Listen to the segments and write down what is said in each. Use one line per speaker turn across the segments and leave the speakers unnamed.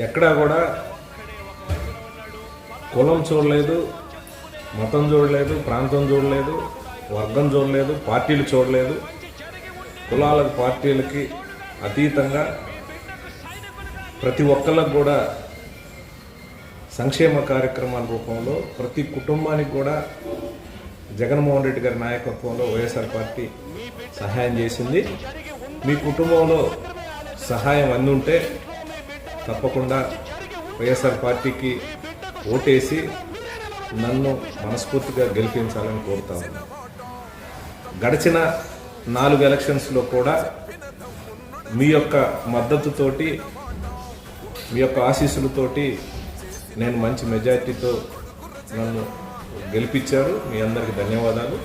ఎక్కడా కూడా కులం చూడలేదు మతం చూడలేదు ప్రాంతం చూడలేదు వర్గం చూడలేదు పార్టీలు చూడలేదు. కులాలకు పార్టీలకి అతీతంగా ప్రతి ఒక్కళ్ళకు కూడా సంక్షేమ కార్యక్రమాల రూపంలో ప్రతి కుటుంబానికి కూడా జగన్మోహన్ రెడ్డి గారి నాయకత్వంలో వైఎస్ఆర్ పార్టీ సహాయం చేసింది. మీ కుటుంబంలో సహాయం అందుంటే తప్పకుండా వైఎస్ఆర్ పార్టీకి ఓటేసి నన్ను మనస్ఫూర్తిగా గెలిపించాలని కోరుతా ఉన్నాను. గడిచిన నాలుగు ఎలక్షన్స్లో కూడా మీ యొక్క మద్దతుతోటి మీ యొక్క ఆశీస్సులతోటి నేను మంచి మెజార్టీతో నన్ను గెలిపించారు. మీ అందరికి ధన్యవాదాలు.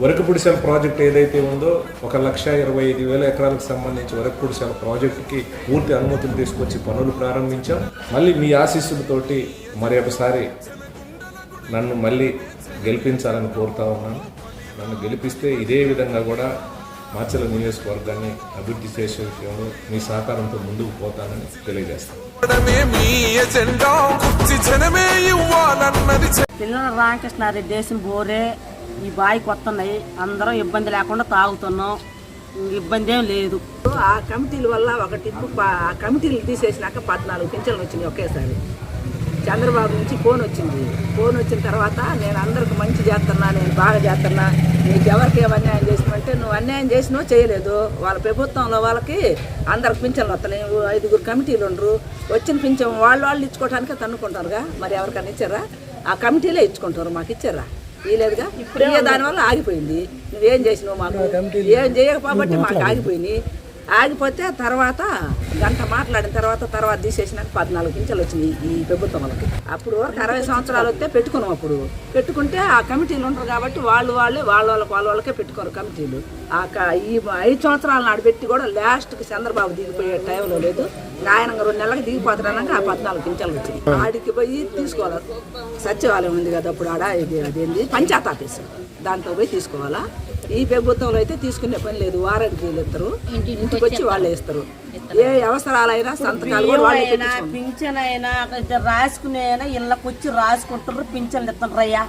వరకపుడిశాల ప్రాజెక్ట్ ఏదైతే ఉందో ఒక లక్ష ఇరవై ఐదు వేల ఎకరాలకు సంబంధించి వరకపుడిశాల ప్రాజెక్టుకి పూర్తి అనుమతులు తీసుకొచ్చి పనులు ప్రారంభించాం. మళ్ళీ మీ ఆశీస్సులతోటి మరి ఒకసారి నన్ను మళ్ళీ గెలిపించాలని కోరుతా ఉన్నాను. నన్ను గెలిపిస్తే ఇదే విధంగా కూడా మాచల నియోజకవర్గాన్ని అభివృద్ధి చేసే విషయంలో మీ సహకారంతో ముందుకు పోతానని తెలియజేస్తాను.
పిల్లల రామకృష్ణారెడ్డి దేశం బోరే ఈ బాయికి వస్తున్నాయి అందరం ఇబ్బంది లేకుండా తాగుతున్నాం. ఇబ్బంది ఏం లేదు.
ఆ కమిటీల వల్ల ఒకటి ఆ కమిటీలు తీసేసినాక పద్నాలుగు పింఛన్లు వచ్చినాయి ఒకేసారి. చంద్రబాబు నుంచి ఫోన్ వచ్చింది. ఫోన్ వచ్చిన తర్వాత నేను అందరికి మంచి చేస్తున్నా నేను బాగా చేస్తున్నా నీకు ఎవరికి ఏం అన్యాయం చేసినంటే నువ్వు అన్యాయం చేసినో చేయలేదు. వాళ్ళ ప్రభుత్వంలో వాళ్ళకి అందరికి పింఛన్లు వస్తున్నాయి ఐదుగురు కమిటీలు ఉండరు. వచ్చిన పింఛన్ వాళ్ళు వాళ్ళు ఇచ్చుకోవడానికి తన్నుకుంటారుగా. మరి ఎవరికైనా ఇచ్చారా? ఆ కమిటీలే ఇచ్చుకుంటారు. మాకు ఇచ్చారా? ఇవ్వలేదుగా ఇప్పుడు దానివల్ల ఆగిపోయింది. నువ్వేం చేసినావు మాకు? ఏం చేయకపోబట్టి మాకు ఆగిపోయినాయి ఆగిపోతే తర్వాత గంట మాట్లాడిన తర్వాత తర్వాత తీసేసినాక పద్నాలుగు పింఛలు వచ్చినాయి ఈ ప్రభుత్వం వాళ్ళకి. అప్పుడు అరవై సంవత్సరాలు వస్తే పెట్టుకున్నాం అప్పుడు. పెట్టుకుంటే ఆ కమిటీలు ఉంటారు కాబట్టి వాళ్ళు వాళ్ళే వాళ్ళ వాళ్ళకి వాళ్ళ వాళ్ళకే పెట్టుకోరు కమిటీలు. ఆ ఈ ఐదు సంవత్సరాలు నాడు పెట్టి కూడా లాస్ట్కి చంద్రబాబు దిగిపోయే టైంలో లేదు. నాయనంగా రెండు నెలలకు దిగిపోతున్నాక ఆ పద్నాలుగు పింఛలు వచ్చినాయి. ఆడికి పోయి తీసుకోవాలి? సచివాలయం ఉంది కదా అప్పుడు ఆడ ఇది అదేంది? పంచాయత్ ఆఫీసు. దాంట్లో పోయి తీసుకోవాలా? ఈ ప్రభుత్వంలో అయితే తీసుకునే పని లేదు. వారంటీ ఇస్తారు. ఇంటికి వచ్చి వాళ్ళే ఇస్తారు. ఏ అవసరాలైనా సంతకాలు కూడా వాళ్ళే.
పింఛన్ అయినా రాసుకునే అయినా ఇళ్ళకి వచ్చి రాసుకుంటారు పింఛన్లు ఇస్తున్నారు అయ్యా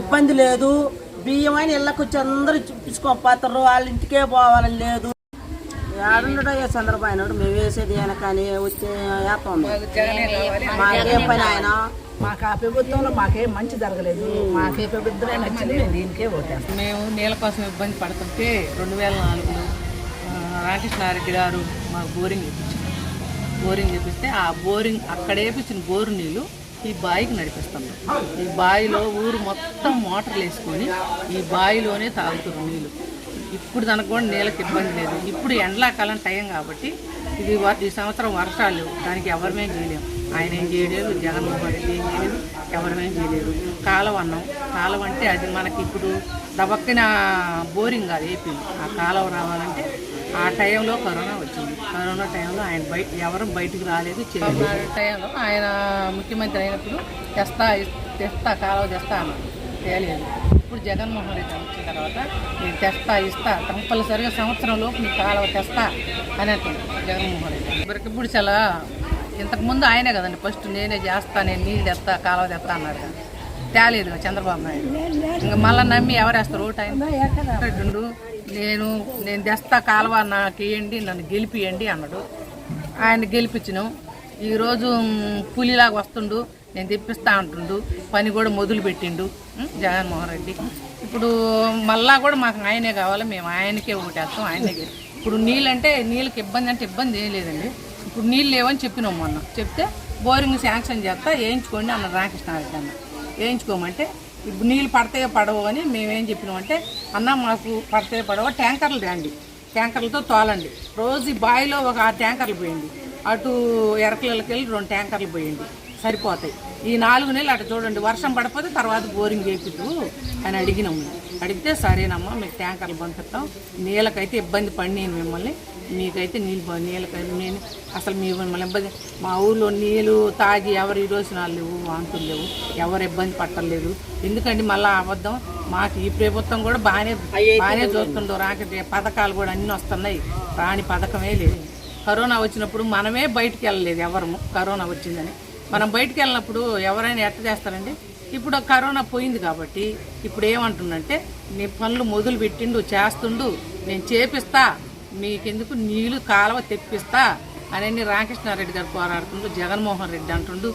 ఇబ్బంది లేదు. బియ్యం అయినా ఇళ్ళకి వచ్చి అందరూ చూపించుకోపోతారు వాళ్ళ ఇంటికే పోవాలని లేదు. ఆడుండడయ్యా చంద్రబాబు నాయుడు? మేము వేసేది అయినా కానీ వచ్చే వేస్తాం మాకే పని ఆయన.
మాకు ఆ ప్రభుత్వంలో మాకేం మంచి జరగలేదు. మాకే ప్రభుత్వమే నచ్చింది మేము దీనికే ఓటేస్తాం.
మేము నీళ్ళ కోసం ఇబ్బంది పడుతుంటే రెండు వేల నాలుగులో ఆ, రామకృష్ణారెడ్డి గారు మాకు బోరింగ్ ఇప్పించారు. బోరింగ్ చేపిస్తే ఆ బోరింగ్ అక్కడ వేపించిన బోరు నీళ్ళు ఈ బావికి నడిపిస్తాం ఈ బావిలో ఊరు మొత్తం మోటార్లు వేసుకొని ఈ బావిలోనే తాగుతున్నారు నీళ్ళు. ఇప్పుడు దానికి కూడా నీళ్ళకి ఇబ్బంది లేదు. ఇప్పుడు ఎండాకాలం టైం కాబట్టి ఇది వ- ఈ సంవత్సరం వర్షాలు లేవు. దానికి ఎవరమే చేయలేము. ఆయన ఏం చేయలేదు జగన్మోహన్ రెడ్డి ఏం చేయలేదు ఎవరమేం చేయలేదు. కాలువ అన్నాం కాలువ అంటే అది మనకి ఇప్పుడు దబక్కిన బోరింగ్ కాదు ఏపీ ఆ కాలువ రావాలంటే ఆ టైంలో కరోనా వచ్చింది. కరోనా టైంలో ఆయన బయట ఎవరు బయటకు రాలేదు చేయలేదు. టైంలో ఆయన ముఖ్యమంత్రి అయినప్పుడు తెస్తా తెస్తా కాలువ తెస్తా అన్నారు. తేలేదు. ఇప్పుడు జగన్మోహన్ రెడ్డి వచ్చిన తర్వాత నేను తెస్తా ఇస్తా కంపల్సరిగా సంవత్సరంలోపు నీ కాలువ తెస్తా అని అంటుంది జగన్మోహన్ రెడ్డి ఇప్పటికి ఇప్పుడు చాలా ఇంతకుముందు ఆయనే కదండి. ఫస్ట్ నేనే చేస్తా నేను నీళ్ళు తెస్తా కాలువ తెస్తా అన్నారు కదా. తేలేదు చంద్రబాబు నాయుడు. ఇంకా మళ్ళీ నమ్మి ఎవరేస్తారు ఓటు ఆయన? నేను నేను తెస్తా కాలువ నాకు ఇవ్వండి నన్ను గెలిపియండి అన్నాడు. ఆయన గెలిపించినాం. ఈరోజు పులిలాగా వస్తుండు నేను తెప్పిస్తా అంటుండు పని కూడా మొదలు పెట్టిండు జగన్మోహన్ రెడ్డి. ఇప్పుడు మళ్ళా కూడా మాకు ఆయనే కావాలి మేము ఆయనకే ఓటేస్తాం ఆయనే ఇప్పుడు నీళ్ళంటే నీళ్ళకి ఇబ్బంది అంటే ఇబ్బంది ఏం లేదండి. ఇప్పుడు నీళ్ళు లేవని చెప్పినాం మొన్న. చెప్తే బోరింగ్ శాంక్షన్ చేస్తా వేయించుకోండి అన్న రామకృష్ణారెడ్డి అన్న వేయించుకోమంటే ఇప్పుడు నీళ్ళు పడతాయో పడవు అని మేమేం చెప్పినామంటే అన్న మాకు పడతాయో పడవో ట్యాంకర్లు రండి. ట్యాంకర్లతో తోలండి. రోజు బాయిలో బావిలో ఒక ఆరు ట్యాంకర్లు పోయింది. అటు ఎరకలకి వెళ్ళి రెండు ట్యాంకర్లు పోయింది. సరిపోతాయి. ఈ నాలుగు నెలలు అటు చూడండి వర్షం పడిపోతే తర్వాత బోరింగ్ చేపిద్దు అని అడిగినాము. అడిగితే సరేనమ్మా మీకు ట్యాంకర్లు పంపిస్తాం. నీళ్ళకైతే ఇబ్బంది పడినాను మిమ్మల్ని మీకైతే నీళ్ళు బ- నీళ్ళకైతే నేను అసలు మీ ఇబ్బంది మా ఊళ్ళో నీళ్ళు తాగి ఎవరు ఈ రోజు నాలు లేవు వాంతులు లేవు. ఎవరు ఇబ్బంది పట్టలేదు. ఎందుకంటే మళ్ళీ అబద్ధం? మాకు ఈ ప్రభుత్వం కూడా బాగానే బాగానే చూస్తుండో రాక పథకాలు కూడా అన్నీ వస్తున్నాయి. రాని పథకమే లేదు. కరోనా వచ్చినప్పుడు మనమే బయటికి వెళ్ళలేదు ఎవరము. కరోనా వచ్చిందని. మనం బయటికి వెళ్ళినప్పుడు ఎవరైనా ఎట్ట చేస్తారండి? ఇప్పుడు కరోనా పోయింది కాబట్టి ఇప్పుడు ఏమంటుందంటే నీ పనులు మొదలు పెట్టిండు చేస్తుండు నేను చేపిస్తా మీకెందుకు నీళ్ళు కాలువ తెప్పిస్తా అని రామకృష్ణారెడ్డి గారు పోరాడుతుండు జగన్మోహన్ రెడ్డి అంటుండు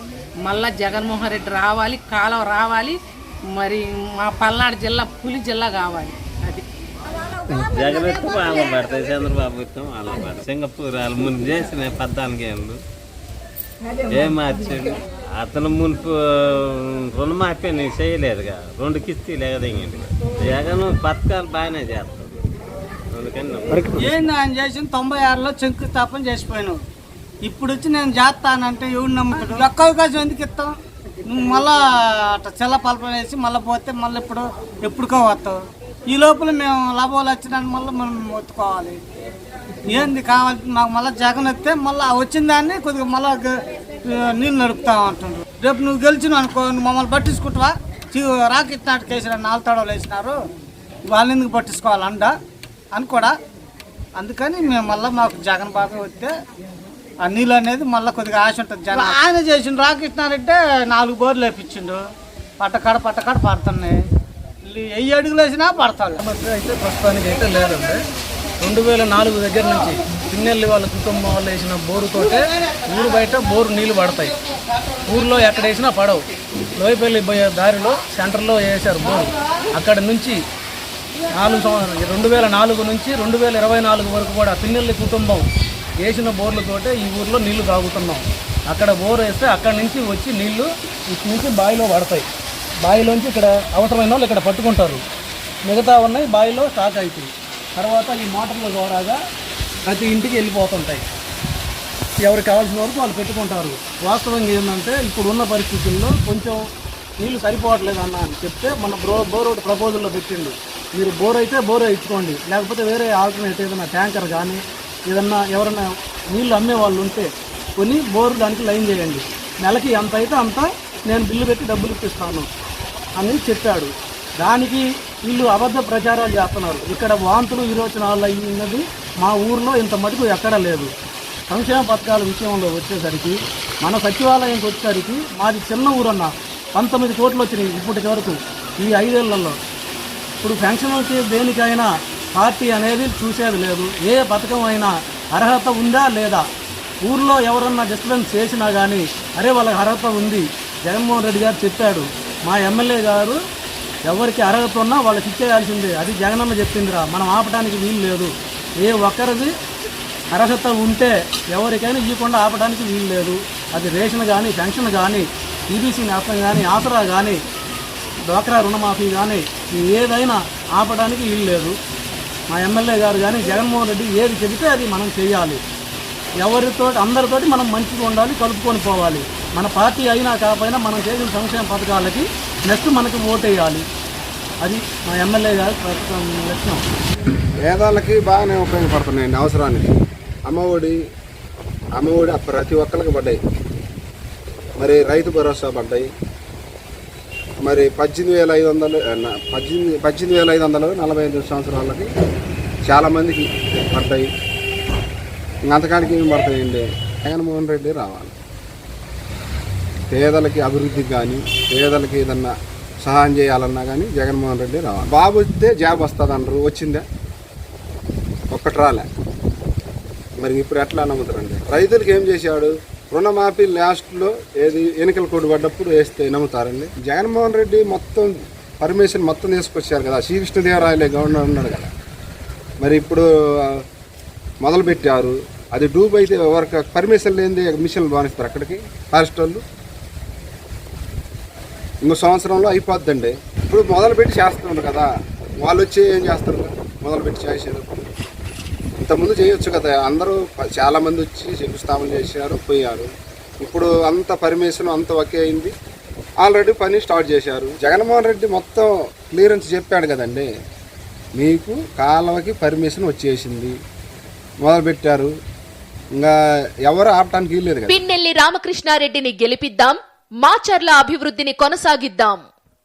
మళ్ళా జగన్మోహన్ రెడ్డి రావాలి కాలువ రావాలి మరి మా పల్నాడు జిల్లా పులి జిల్లా కావాలి. అది.
జగన్ ఎత్తు వాళ్ళ పడతాయి చంద్రబాబు ఎత్తు వాళ్ళ పడతాయి సింగపూర్ వాళ్ళు ముందు చేసిన పద్నాలుగు ఏళ్ళు. ఏం మార్చాడు? అతను మునుపు రుణమాఫీ నేను చేయలేదుగా. రెండు కిస్తీ లేదండి జగన్ పథకాలు బాగానే చేస్తాడు.
ఏంది ఆయన చేసిన తొంభై ఆరులో శంకుస్థాపన చేసిపోయాను ఇప్పుడు వచ్చి నేను చేస్తానంటే ఎవడు నమ్ముతాడు? ఒక్క అవకాశం ఎందుకు ఇస్తాం నువ్వు మళ్ళా అట్లా చెల్ల పలపన వేసి మళ్ళీ పోతే మళ్ళీ ఇప్పుడు ఎప్పుడుకో వస్తావు. ఈ లోపల మేము లాభాలు వచ్చినాన్ని మళ్ళీ మనం ఒత్తుకోవాలి ఏంది కావాలి మాకు మళ్ళీ జగన్ వస్తే మళ్ళీ వచ్చిన దాన్ని కొద్దిగా మళ్ళీ నీళ్ళు నడుపుతాం అంటున్నారు. రేపు నువ్వు గెలిచిన అనుకో నువ్వు మమ్మల్ని పట్టించుకుంటావా? రాకెట్ నాటికి వేసిన నాలుగు తడవలు వేసినారు. వాళ్ళని ఎందుకు పట్టించుకోవాలంట? అని కూడా. అందుకని మేము మళ్ళీ మాకు జగన్ బాబు వస్తే ఆ నీళ్ళు అనేది మళ్ళీ కొద్దిగా ఆశ ఉంటుంది. జగన్ ఆయన చేసిన రాకృష్ణారెడ్డి నాలుగు బోర్లు వేపించిండు. పట్టకాడ పట్టకాడ పడుతున్నాయి. వెయ్యి అడుగులు వేసినా పడతాడు
అయితే ప్రస్తుతానికి అయితే లేదండి. రెండు వేల నాలుగు దగ్గర నుంచి పిన్నెల్లి వాళ్ళ కుటుంబం వాళ్ళు వేసిన బోరుతోటే ఊరు బయట బోరు నీళ్ళు పడతాయి. ఊర్లో ఎక్కడ వేసినా పడవు. లోయపల్లి పోయే దారిలో సెంటర్లో వేశారు బోరు. అక్కడ నుంచి నాలుగు సంవత్సరాలు. రెండు వేల నాలుగు నుంచి రెండు వేల ఇరవై నాలుగు వరకు కూడా పిన్నెల్లి కుటుంబం వేసిన బోర్లతోటే ఈ ఊర్లో నీళ్ళు తాగుతున్నాం. అక్కడ బోర్ వేస్తే అక్కడ నుంచి వచ్చి నీళ్ళు ఇటు నుంచి బావిలో పడతాయి బావిలోంచి ఇక్కడ అవసరమైన వాళ్ళు ఇక్కడ పట్టుకుంటారు. మిగతా ఉన్నాయి బావిలో స్టాక్ అవుతాయి తర్వాత ఈ మోటార్ల ద్వారాగా ప్రతి ఇంటికి వెళ్ళిపోతుంటాయి. ఎవరికి కావాల్సిన వరకు వాళ్ళు పెట్టుకుంటారు. వాస్తవంగా ఏంటంటే ఇప్పుడు ఉన్న పరిస్థితుల్లో కొంచెం నీళ్ళు సరిపోవట్లేదు అన్న అని చెప్తే మన బ్రో బోర్ ఒకటి ప్రపోజల్లో పెట్టిండు. మీరు బోర్ అయితే బోర్ ఇచ్చుకోండి. లేకపోతే వేరే ఆల్టర్నేట్ ఏదైనా ట్యాంకర్ కానీ ఏదన్నా ఎవరైనా నీళ్ళు అమ్మే వాళ్ళు ఉంటే కొని బోర్ దానికి లైన్ చేయండి. నెలకి ఎంత అయితే అంత నేను బిల్లు పెట్టి డబ్బులు ఇప్పిస్తాను అని చెప్పాడు. దానికి వీళ్ళు అబద్ధ ప్రచారాలు చేస్తున్నారు. ఇక్కడ వాంతులు విరోచనాలు అయినది మా ఊర్లో ఇంత మటుకు ఎక్కడా లేదు. సంక్షేమ పథకాల విషయంలో వచ్చేసరికి మన సచివాలయంకి వచ్చేసరికి మాది చిన్న ఊరన్న పంతొమ్మిది కోట్లు వచ్చినాయి ఇప్పటి వరకు ఈ ఐదేళ్ళలో. ఇప్పుడు పెన్షన్ వచ్చే దేనికైనా పార్టీ అనేది చూసేది లేదు. ఏ పథకం అయినా అర్హత ఉందా లేదా? ఊర్లో ఎవరన్నా డిస్టర్బెన్స్ చేసినా కానీ అరే వాళ్ళకి అర్హత ఉంది. జగన్మోహన్ రెడ్డి గారు చెప్పాడు. మా ఎమ్మెల్యే గారు ఎవరికి అర్హత ఉన్నా వాళ్ళకి ఇచ్చేయాల్సిందే. అది జగనన్న చెప్పిందిరా. మనం ఆపడానికి వీలు లేదు. ఏ ఒక్కరిది అర్హత ఉంటే ఎవరికైనా ఇవ్వకుండా ఆపడానికి వీలు లేదు. అది రేషన్ కానీ పెన్షన్ కానీ ఈబీసీ నేస్తం కానీ ఆసరా కానీ డ్వాక్రా రుణమాఫీ కానీ ఏదైనా ఆపడానికి వీలు లేదు. మా ఎమ్మెల్యే గారు కానీ జగన్మోహన్ రెడ్డి ఏది చెబితే అది మనం చేయాలి. ఎవరితో అందరితోటి మనం మంచిగా ఉండాలి కలుపుకొని పోవాలి. మన పార్టీ అయినా కాకపోయినా మనం చేసిన సంక్షేమ పథకాలకి నెక్స్ట్ మనకి ఓటేయాలి. అది మా ఎమ్మెల్యే గారి ప్రస్తుతం లక్ష్యం.
పేదలకి బాగానే ఉపయోగపడుతున్నాయండి అవసరానికి. అమ్మఒడి అమ్మఒడి ప్రతి ఒక్కరికి పడ్డాయి. మరి రైతు భరోసా పడ్డాయి. మరి పద్దెనిమిది వేల ఐదు వందలు పద్దెనిమిది పద్దెనిమిది వేల ఐదు వందలు నలభై ఐదు సంవత్సరాలకి చాలామందికి పడ్డాయి ఇంక ఏం పడతాయండి? జగన్మోహన్ రెడ్డి రావాలి. పేదలకి అభివృద్ధికి కానీ పేదలకి ఏదన్నా సహాయం చేయాలన్నా కానీ జగన్మోహన్ రెడ్డి రావాలి. బాబు వస్తే జాబ్ వస్తుంది అన్నారు వచ్చిందా? ఒక్కటి రాలే. మరి ఇప్పుడు ఎట్లా నమ్ముతారండి? రైతులకు ఏం చేశాడు? రుణమాఫీ లాస్ట్లో ఏది ఎన్నికల కోడ్ పడ్డప్పుడు వేస్తే నమ్ముతారండి. జగన్మోహన్ రెడ్డి మొత్తం పర్మిషన్ మొత్తం తీసుకొచ్చారు కదా. శ్రీకృష్ణదేవరాయలే గవర్నర్ ఉన్నాడు కదా. మరి ఇప్పుడు మొదలుపెట్టారు. అది డూబ్ అయితే ఎవరికి పర్మిషన్ లేనిది మిషన్లు బానిస్తారు అక్కడికి ఫారెస్ట్ వాళ్ళు. ఇంకో సంవత్సరంలో అయిపోద్దండి. ఇప్పుడు మొదలుపెట్టి చేస్తున్నారు కదా. వాళ్ళు వచ్చి ఏం చేస్తారు? మొదలుపెట్టి చేసేటప్పుడు. ఇంతకుముందు చేయొచ్చు కదా. అందరూ చాలామంది వచ్చి శంకుస్థాపన చేశారు పోయారు. ఇప్పుడు అంత పర్మిషన్ అంత ఒకే అయింది. ఆల్రెడీ పని స్టార్ట్ చేశారు. జగన్మోహన్ రెడ్డి మొత్తం క్లియరెన్స్ చెప్పాడు కదండి. మీకు కాలువకి పర్మిషన్ వచ్చేసింది. మొదలుపెట్టారు. ఇంకా ఎవరు ఆపడానికి లేదు
పిన్నెల్లి రామకృష్ణారెడ్డిని గెలిపిద్దాం. మాచర్ల అభివృద్ధిని కొనసాగిద్దాం.